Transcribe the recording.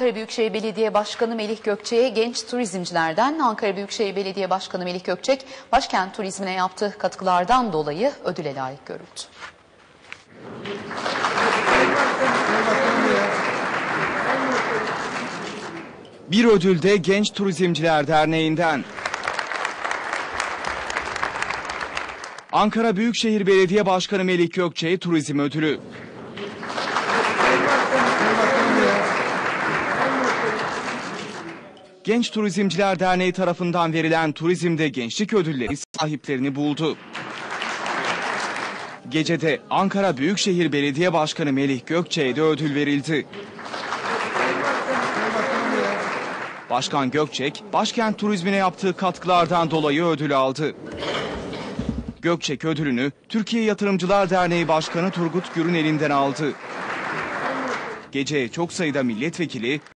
Ankara Büyükşehir Belediye Başkanı Melih Gökçek'e genç turizmcilerden Ankara Büyükşehir Belediye Başkanı Melih Gökçek, başkent turizmine yaptığı katkılardan dolayı ödüle layık görüldü. Bir ödül de Genç Turizmciler Derneği'nden. Ankara Büyükşehir Belediye Başkanı Melih Gökçek'e turizm ödülü. Genç Turizmciler Derneği tarafından verilen turizmde gençlik ödülleri sahiplerini buldu. Gecede Ankara Büyükşehir Belediye Başkanı Melih Gökçek'e de ödül verildi. Başkan Gökçek, başkent turizmine yaptığı katkılardan dolayı ödül aldı. Gökçek ödülünü Türkiye Yatırımcılar Derneği Başkanı Turgut Gür'ün elinden aldı. Geceye çok sayıda milletvekili,